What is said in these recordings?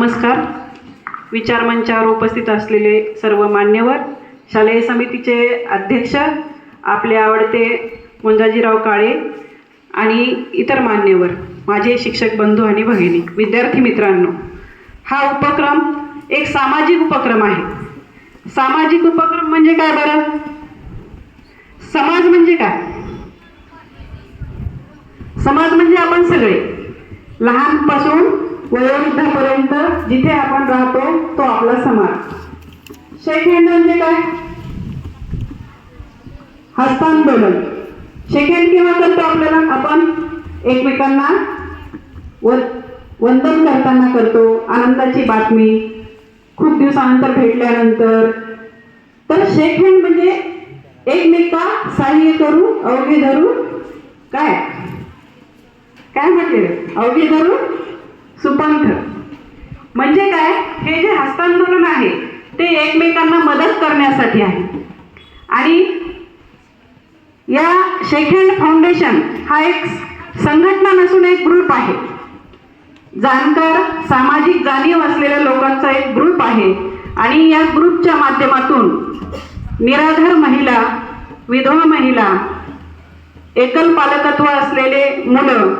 नमस्कार. विचार मंचावर उपस्थित असलेले सर्व मान्यवर शालेय समितीचे अध्यक्ष आपले आवडते मुंजाजीराव काळे आणि इतर मान्यवर माझे शिक्षक बंधू आणि भगिनी विद्यार्थी मित्रांनो. हा उपक्रम एक सामाजिक उपक्रम आहे. सामाजिक उपक्रम म्हणजे काय बरं? समाज म्हणजे काय? समाज म्हणजे आपण सगळे. लहानपासून वयोवृद्धापर्यंत जिथे आपण राहतो तो आपला समाज. शेख हँड म्हणजे काय? हस्तांदोलन. शेक किंवा केव्हा करतो आपल्याला? आपण एकमेकांना वंदन करताना करतो. आनंदाची बातमी. खूप दिवसानंतर भेटल्यानंतर. तर शेक म्हणजे एकमेका सहाय्य करू अवघे धरू काय? काय म्हटले? अवघे धरू सुपंथ म्हणजे काय? हे जे हस्तांदोलन आहे ते एकमेकांना मदत करण्यासाठी आहे. आणि या शेखंड फाउंडेशन हा एक संघटना नसून एक ग्रुप आहे. जाणकार सामाजिक जाणीव असलेल्या लोकांचा एक ग्रुप आहे. आणि या ग्रुपच्या माध्यमातून निराधार महिला विधवा महिला एकल पालकत्व असलेले मुलं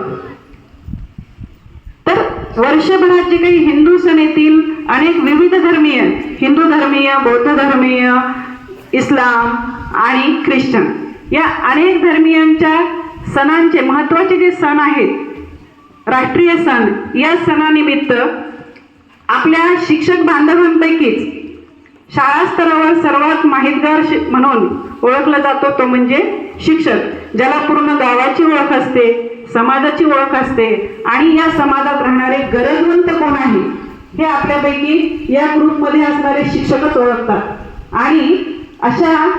वर्षभरात जे काही हिंदू सण येतील अनेक विविध धर्मीय हिंदू धर्मीय बौद्ध धर्मीय इस्लाम आणि ख्रिश्चन या अनेक धर्मीयांच्या सणांचे महत्त्वाचे जे सण आहेत राष्ट्रीय सण या सणानिमित्त आपल्या शिक्षक बांधवांपैकीच शाळा स्तरावर सर्वात माहितगार शि- म्हणून ओळखला जातो तो म्हणजे शिक्षक ज्याला पूर्ण गावाची ओळख असते. समाजाची ओळख असते. आणि या समाजात राहणारे गरजवंत कोण आहे हे आपल्यापैकी या ग्रुपमध्ये असणारे शिक्षकच ओळखतात. आणि अशा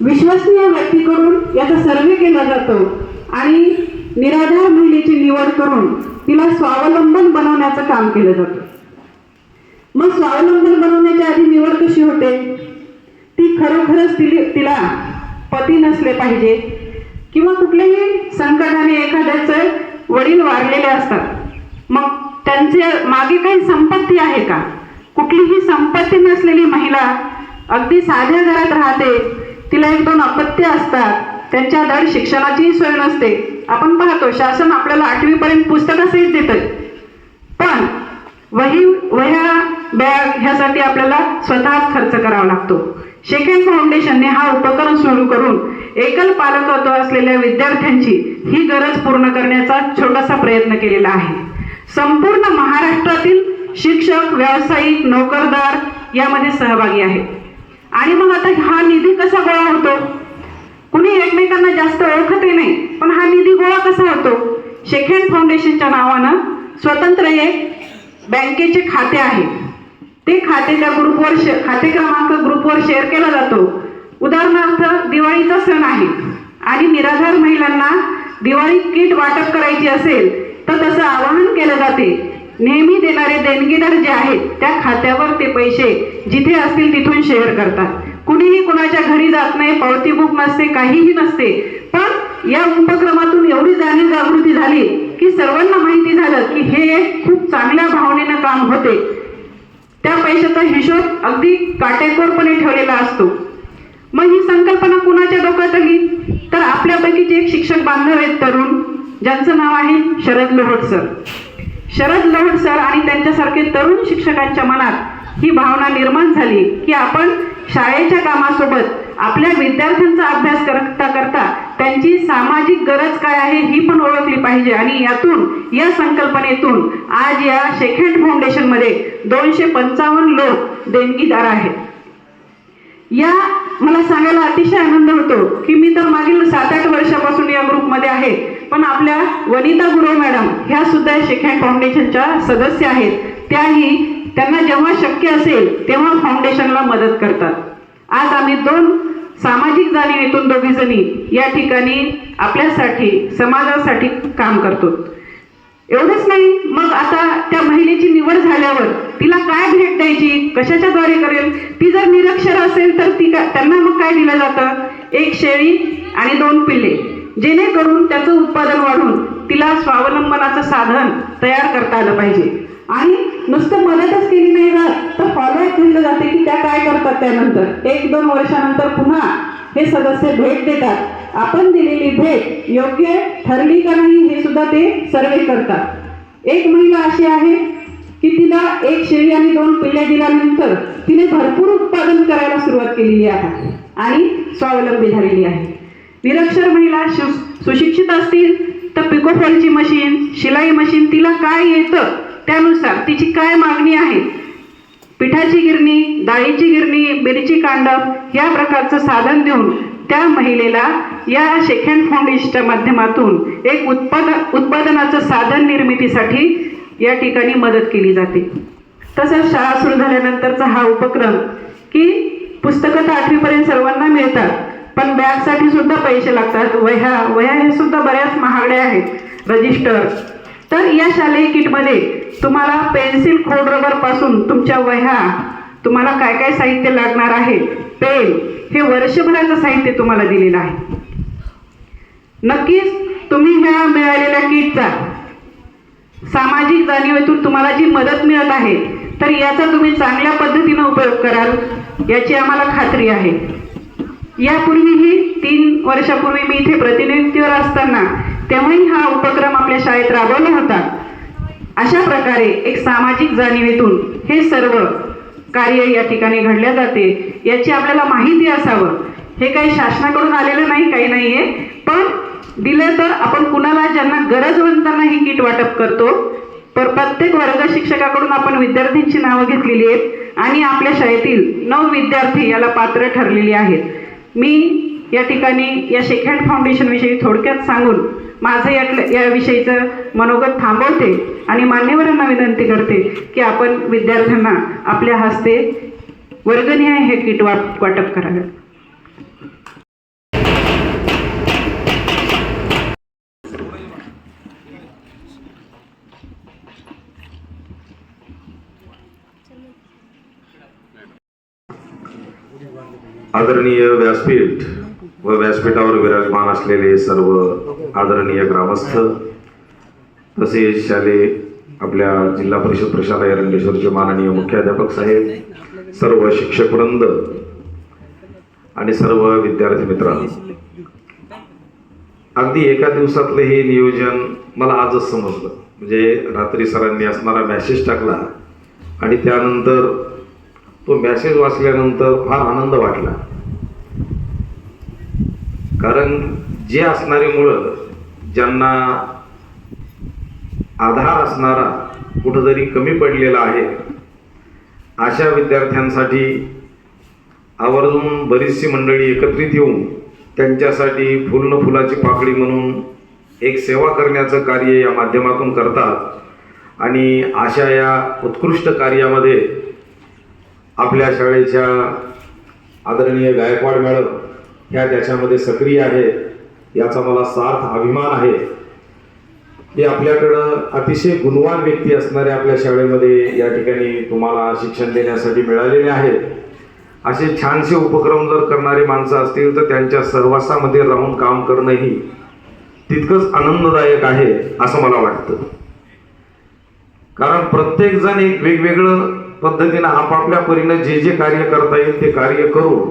विश्वसनीय व्यक्तीकडून याचा सर्वे केला जातो. आणि निराधार महिलेची निवड करून तिला स्वावलंबन बनवण्याचं काम केलं जातं. मग स्वावलंबन बनवण्याच्या आधी निवड कशी होते? ती खरोखरच तिली तिला पती नसले पाहिजे. किंवा कुठल्याही संकटाने एखाद्याचे वडील वारलेले असतात. मग त्यांचे मागे काही संपत्ती आहे का? कुठलीही संपत्ती नसलेली महिला अगदी साध्या घरात राहते. तिला एक दोन अपत्य असतात. त्यांच्या धड शिक्षणाचीही सोय नसते. आपण पाहतो शासन आपल्याला आठवीपर्यंत पुस्तकासहित देतं. पण वही वह्या बॅग ह्यासाठी आपल्याला स्वतःच खर्च करावा लागतो. शेकेन फाउंडेशनने हा उपक्रम सुरू करून एकल पालकत्व असलेल्या विद्यार्थ्यांची ही गरज पूर्ण करण्याचा छोटासा प्रयत्न केलेला आहे. संपूर्ण महाराष्ट्रातील शिक्षक व्यावसायिक नोकरदार यामध्ये सहभागी आहेत. आणि मग आता हा निधी कसा गोळा होतो? कुणी एकमेकांना जास्त ओळखतही नाही पण हा निधी गोळा कसा होतो? शेखेन फाउंडेशनच्या नावानं स्वतंत्र एक बँकेचे खाते आहे. ते खातेच्या ग्रुपवर शे खाते क्रमांक ग्रुपवर शेअर केला जातो. उदाहरणार्थ दिवाळीचा सण आहे आणि निराधार महिलांना दिवाळी किट वाटप करायची असेल तर तसं आवाहन केलं जाते. नेहमी देणारे देणगीदार जे आहेत त्या खात्यावर ते पैसे जिथे असतील तिथून शेअर करतात. कुणीही कुणाच्या घरी जात नाही पावती बुक नसते काहीही नसते. पण या उपक्रमातून एवढी जाणीव जागृती झाली की सर्वांना माहिती झालं की हे खूप चांगल्या भावनेनं काम होते. त्या पैशाचा हिशोब अगदी काटेकोरपणे ठेवलेला असतो. मग ही संकल्पना कुणाच्या डोक्यात आली? तर आपल्यापैकीचे एक शिक्षक बांधव आहेत तरुण ज्यांचं नाव आहे शरद लोहट सर. शरद लोहट सर आणि त्यांच्यासारखे तरुण शिक्षकांच्या मनात ही भावना निर्माण झाली की आपण शाळेच्या कामासोबत आपल्या विद्यार्थ्यांचा अभ्यास करता करता त्यांची सामाजिक गरज काय आहे ही पण ओळख पाहिजे. आणि यातून या संकल्पनेतून आज या शेखेंड फाउंडेशनमध्ये दोनशे पंचावन्न लोक देणगीदार आहेत. या मला सांगायला अतिशय आनंद होतो की मी तर मागील सात आठ वर्षापासून या ग्रुपमध्ये आहे. पण आपल्या वनिता गुरव मॅडम ह्या सुद्धा शेखेंड फाउंडेशनच्या सदस्य आहेत. त्याही त्यांना जेव्हा शक्य असेल तेव्हा फाउंडेशनला मदत करतात. आज आम्ही दोन सामाजिक जाणीवेतून दोघीजणी या ठिकाणी आपल्यासाठी समाजासाठी काम करतो एवढंच नाही मग आता त्या महिलेची निवड झाल्यावर तिला काय भेट द्यायची? कशाच्या द्वारे करेल? ती जर निरक्षर असेल तर ती का त्यांना मग काय दिलं जातं? एक शेळी आणि दोन पिल्ले. जेणेकरून त्याचं उत्पादन वाढून तिला स्वावलंबनाचं साधन तयार करता आलं पाहिजे. आणि नुसतं मदतच केली नाही जात तर फॉलोअप केलं जाते की त्या काय करतात त्यानंतर. एक दोन वर्षानंतर पुन्हा हे सदस्य भेट देतात. आपण दिलेली भेट योग्य ठरली का नाही हे सुद्धा ते सर्वे करतात. एक महिला अशी आहे की तिला एक शेळी आणि दोन पिल्ल्या दिल्यानंतर तिने भरपूर उत्पादन करायला सुरुवात केलेली आहे आणि स्वावलंबी झालेली आहे. निरक्षर महिला सुशिक्षित असतील तर पिकोफॉलची मशीन शिलाई मशीन तिला काय येतं त्यानुसार तिची काय मागणी आहे? पिठाची गिरणी डाळीची गिरणी मिरची कांडप या प्रकारचं साधन देऊन त्या महिलेला या शेखँड फाउंडेशनच्या माध्यमातून एक उत्पाद उत्पादनाचं साधन निर्मितीसाठी या ठिकाणी मदत केली जाते. तसंच शाळा सुरू झाल्यानंतरचा हा उपक्रम की पुस्तकं तर आठवीपर्यंत सर्वांना मिळतात पण बॅगसाठी सुद्धा पैसे लागतात. वह्या वह्या हे सुद्धा बऱ्याच महागड्या आहेत. रजिस्टर. तर या शालेय किटमध्ये तुम्हाला पेन्सिल खोड रबरपासून तुमच्या वह्या तुम्हाला काय काय साहित्य लागणार आहे? पेन हे वर्षभराचं साहित्य तुम्हाला दिलेलं आहे. नक्कीच तुम्ही ह्या मिळालेल्या किटचा. सामाजिक जाणीवेतून तुम्हाला जी मदत मिळत आहे तर याचा तुम्ही चांगल्या पद्धतीनं उपयोग कराल याची आम्हाला खात्री आहे. यापूर्वीही तीन वर्षापूर्वी मी इथे प्रतिनिधित्वावर असताना तेव्हाही हा उपक्रम आपल्या शाळेत राबवला होता. अशा प्रकारे एक सामाजिक जाणीवेतून हे सर्व कार्य या ठिकाणी घडल्या जाते याची आपल्याला माहिती असावं. हे काही शासनाकडून आलेलं नाही काही नाही आहे पण दिलं तर आपण कुणाला ज्यांना गरजवंतांना ही किट वाटप करतो पर प्रत्येक वर्ग शिक्षकाकडून आपण विद्यार्थ्यांची नावं घेतलेली आहेत आणि आपल्या शाळेतील नऊ विद्यार्थी याला पात्र ठरलेले आहेत. मी या ठिकाणी या शेखँड फाउंडेशन विषयी थोडक्यात सांगून माझं यातलं या विषयीचं मनोगत थांबवते आणि मान्यवरांना विनंती करते की आपण विद्यार्थ्यांना आपल्या हस्ते वर्गनिहाय हे किट वाट वाटप करावे. आदरणीय व्यासपीठ व व्यासपीठावर विराजमान असलेले सर्व आदरणीय ग्रामस्थ तसेच शालेय आपल्या जिल्हा परिषद प्रशालय रंगेश्वरचे माननीय मुख्याध्यापक साहेब सर्व शिक्षक वृंद आणि सर्व विद्यार्थी मित्र अगदी एका दिवसातलं हे नियोजन मला आजच समजलं. म्हणजे रात्री सरांनी असणारा मॅसेज टाकला आणि त्यानंतर तो मॅसेज वाचल्यानंतर फार आनंद वाटला. कारण जे असणारी मुलं ज्यांना आधार असणारा कुठंतरी कमी पडलेला आहे अशा विद्यार्थ्यांसाठी आवर्जून बरीचशी मंडळी एकत्रित येऊन त्यांच्यासाठी फुल फुलाची पाकळी म्हणून एक सेवा करण्याचं कार्य या माध्यमातून करतात. आणि अशा या उत्कृष्ट कार्यामध्ये आपल्या शाळेच्या आदरणीय गायकवाड मॅडम ह्या त्याच्यामध्ये सक्रिय आहे याचा मला सार्थ अभिमान आहे. की आपल्याकडं अतिशय गुणवान व्यक्ती असणारे आपल्या शाळेमध्ये या ठिकाणी तुम्हाला शिक्षण देण्यासाठी मिळालेले आहेत. असे छानसे उपक्रम जर करणारी माणसं असतील तर त्यांच्या सहवासामध्ये राहून काम करणंही तितकंच आनंददायक आहे असं मला वाटतं. कारण प्रत्येकजण एक वेगवेगळं पद्धतीनं आपापल्या परीनं जे जे कार्य करता येईल ते कार्य करून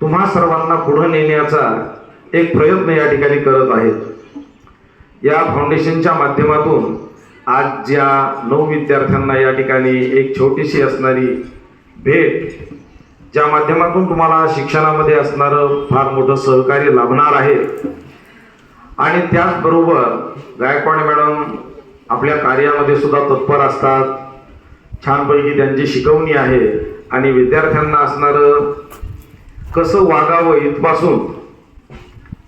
तुम्हा सर्वांना पुढं नेण्याचा एक प्रयत्न या ठिकाणी करत आहेत. या फाउंडेशनच्या माध्यमातून आज ज्या नऊ विद्यार्थ्यांना या ठिकाणी एक छोटीशी असणारी भेट ज्या माध्यमातून तुम्हाला शिक्षणामध्ये असणारं फार मोठं सहकार्य लाभणार आहे. आणि त्याचबरोबर गायकवाड मॅडम आपल्या कार्यामध्ये सुद्धा तत्पर असतात. छानपैकी त्यांची शिकवणी आहे. आणि विद्यार्थ्यांना असणारं कसं वागावं इथपासून?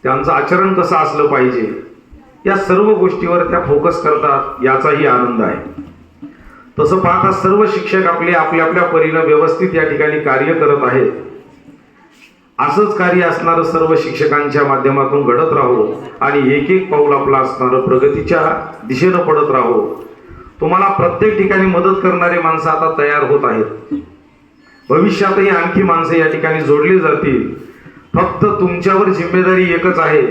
त्यांचं आचरण कसं असलं पाहिजे? या सर्व गोष्टीवर त्या फोकस करतात याचाही आनंद आहे. तसं पाहता सर्व शिक्षक आपले आपल्या आपल्या परीनं व्यवस्थित या ठिकाणी कार्य करत आहेत. असंच कार्य असणारं सर्व शिक्षकांच्या माध्यमातून घडत राहो आणि एक एक पाऊल आपलं असणारं प्रगतीच्या दिशेनं पडत राहो. तुम्हाला प्रत्येक ठिकाणी मदत करणारे माणसं आता तयार होत आहेत. भविष्यातही आणखी माणसं या ठिकाणी जोडली जातील. फक्त तुमच्यावर जिम्मेदारी एकच आहे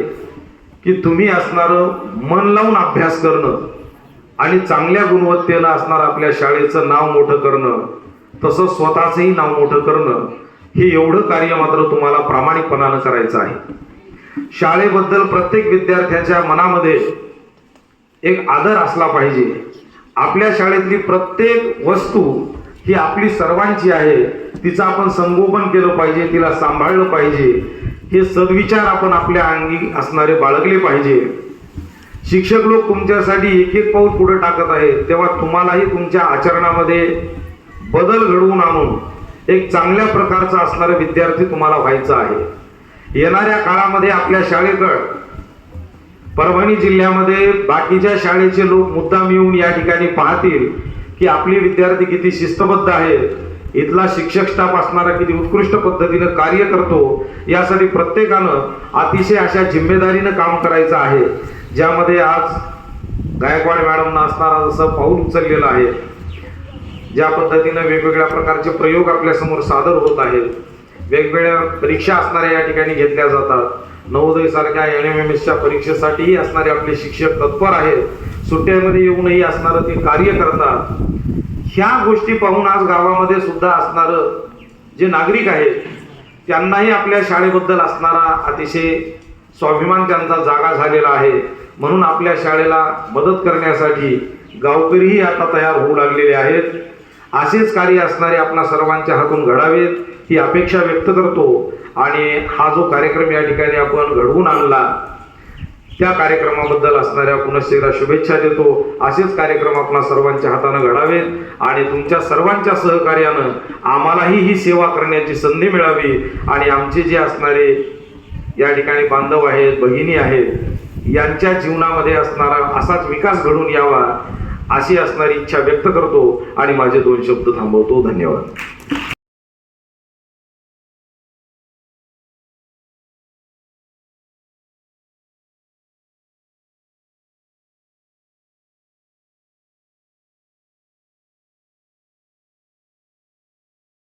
की तुम्ही असणारं मन लावून अभ्यास करणं आणि चांगल्या गुणवत्तेनं असणार आपल्या शाळेचं नाव मोठं करणं तसं स्वतःचंही नाव मोठं करणं हे एवढं कार्य मात्र तुम्हाला प्रामाणिकपणानं करायचं आहे. शाळेबद्दल प्रत्येक विद्यार्थ्याच्या मनामध्ये एक आदर असला पाहिजे. आपल्या शाळेतली प्रत्येक वस्तू ही आपली सर्वांची आहे. तिचं आपण संगोपन केलं पाहिजे तिला सांभाळलं पाहिजे. हे सद्विचार आपण आपल्या अंगी असणारे बाळगले पाहिजे. शिक्षक लोक तुमच्यासाठी एक एक पाऊल पुढे टाकत आहेत. तेव्हा तुम्हालाही तुमच्या आचरणामध्ये बदल घडवून आणून एक चांगल्या प्रकारचा असणारा विद्यार्थी तुम्हाला व्हायचा आहे. येणाऱ्या काळामध्ये आपल्या शाळेकड परभणी जिल्ह्यामध्ये बाकीच्या शाळेचे लोक मुद्दाम येऊन या ठिकाणी पाहतील. की आपले विद्यार्थी किती शिस्तबद्ध आहेत इथला शिक्षक स्टाफ असणारा किती उत्कृष्ट पद्धतीनं कार्य करतो यासाठी प्रत्येकानं अतिशय अशा जिम्मेदारीनं काम करायचं आहे. ज्यामध्ये आज गायकवाड मॅडमनं असणारा जसं पाऊल उचललेलं आहे ज्या पद्धतीनं वेगवेगळ्या प्रकारचे प्रयोग आपल्यासमोर सादर होत आहेत. वेगवेगळ्या परीक्षा असणाऱ्या या ठिकाणी घेतल्या जातात. नवोदय सारख्या एन एम एम एसच्या परीक्षेसाठीही असणारे आपले शिक्षक तत्पर आहेत. सुट्ट्यामध्ये येऊनही असणारं ते कार्य करतात. ह्या गोष्टी पाहून आज गावामध्ये सुद्धा असणारं जे नागरिक आहेत त्यांनाही आपल्या शाळेबद्दल असणारा अतिशय स्वाभिमान त्यांचा जागा झालेला आहे. म्हणून आपल्या शाळेला मदत करण्यासाठी गावकरीही आता तयार होऊ लागलेले आहेत. असेच कार्य असणारे आपणा सर्वांच्या हातून घडावेत ही अपेक्षा व्यक्त करतो. आणि हा जो कार्यक्रम या ठिकाणी आपण घडवून आणला त्या कार्यक्रमाबद्दल असणाऱ्या पुनश्चेकदा शुभेच्छा देतो. असेच कार्यक्रम आपणा सर्वांच्या हातानं घडावेत आणि तुमच्या सर्वांच्या सहकार्यानं आम्हालाही ही सेवा करण्याची संधी मिळावी. आणि आमचे जे असणारे या ठिकाणी बांधव आहेत बहिणी आहेत यांच्या जीवनामध्ये असणारा असाच विकास घडून यावा अशी असणारी इच्छा व्यक्त करतो आणि माझे दोन शब्द थांबवतो. धन्यवाद.